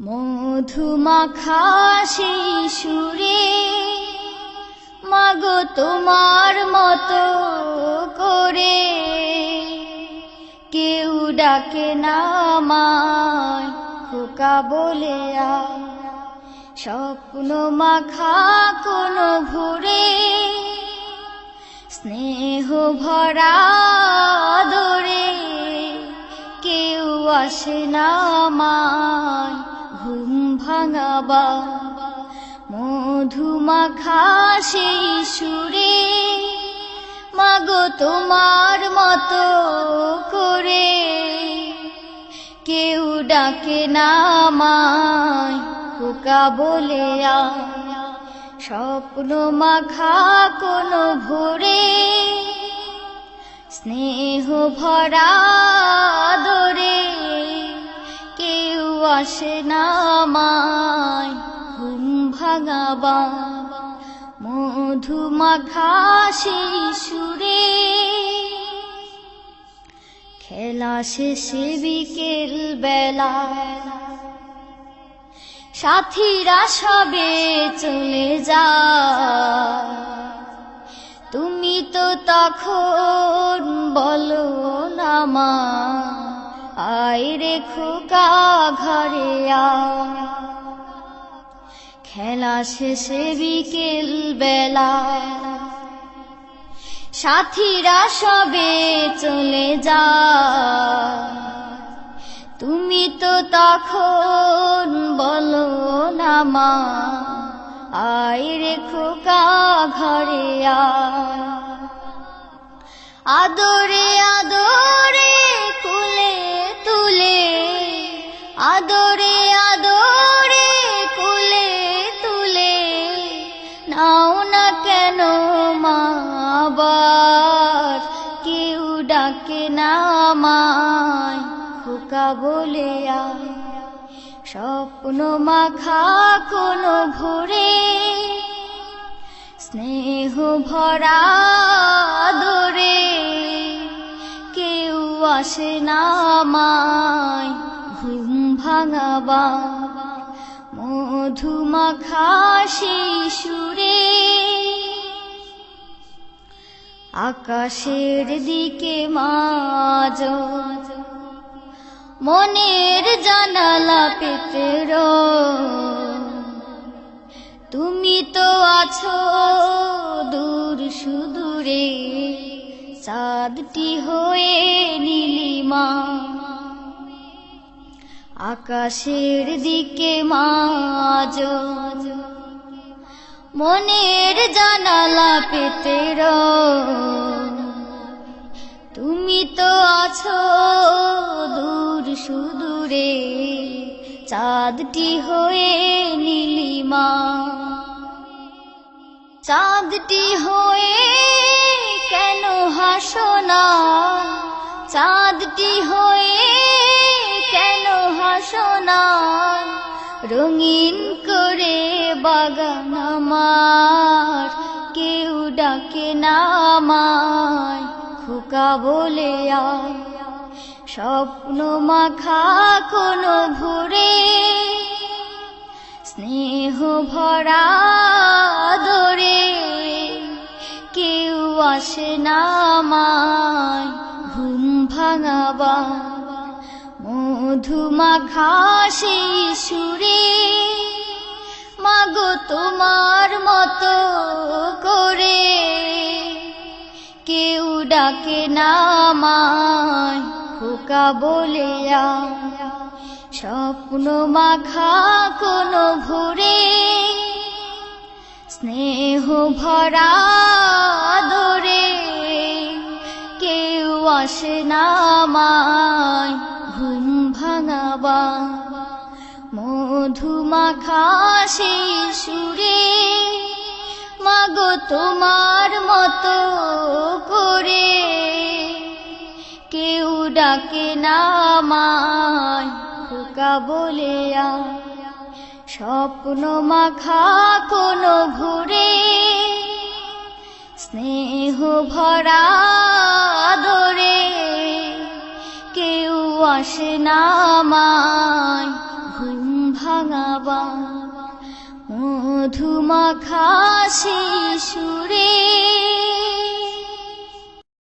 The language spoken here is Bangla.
মধুমাখা সুরে মাগো তোমার মতো করে কেউ ডাকে না আমায়, খোকা বলে। স্বপ্ন মাখা কোনো ভোরে, স্নেহ ভরা দরে কেউ আসে না ঘুম ভাঙাবা মধুমাখা সেই সুরে, মাগো তোমার মতো করে কেউ ডাকে না আমায়, খোকা বলে। স্বপ্ন মাখা কোনো ভোরে, স্নেহ ভরা আসে না আমায় ঘুম ভাঙাবা মধুমাখা সেই সুরে খেলা শেষে বিকেল বেলা সাথীরা সবে চলে যা তুমি তো তখন বলো না মা রে খোকা ঘরে খেলা শেষে বিকেল বেলা সাথীরা সবে চলে যা তুমি তো তখন বলো না মা, আয় রে খোকা ঘরে। আদরে আদরে বলে স্বপ্ন মাখা কোনো ভোরে, স্নেহ ভরা দরে কেউ আসে না আমায় ঘুম ভাঙাবা মধুমাখা সুরে আকাশের দিকে মাজ। মনের জানালা পেতে রো তুমি তো আছো দূর সুদূরে সাদটি হয়ে নীলিমা। আকাশের দিকে মাজ। মনের জানালা পেতে রো তুমি তো আছো দূর সুদূরে, চাঁদটি হয়ে নীলিমা। চাঁদটি হয়ে কেন হাসো না? চাঁদটি হয়ে কেন হাসো না? রঙিন করে বাগান আমার, কেউ ডাকে না আমায়। খোকা বলে স্বপ্ন মাখা কোনো ভোরে। স্নেহ ভরা দরে কেউ আসে না ঘুম ভাঙাবা মধুমাখা সেই সুরে। মাগো তোমার মতো করে ডাকে না আমায় খোকা বলে স্বপ্ন মাখা কোনো ভোরে, স্নেহ ভরা দরে কেউ আসে না আমায় ঘুম ভাঙাবা। মধুমাখা সেই সুরে মাগো তোমার মতো করে। কেউ ডাকে না আমায় খোকা বলে। স্বপ্ন মাখা কোনো ঘুরে। স্নেহ ভরা ধরে কেউ আসে না মধুমাখা শিশুরে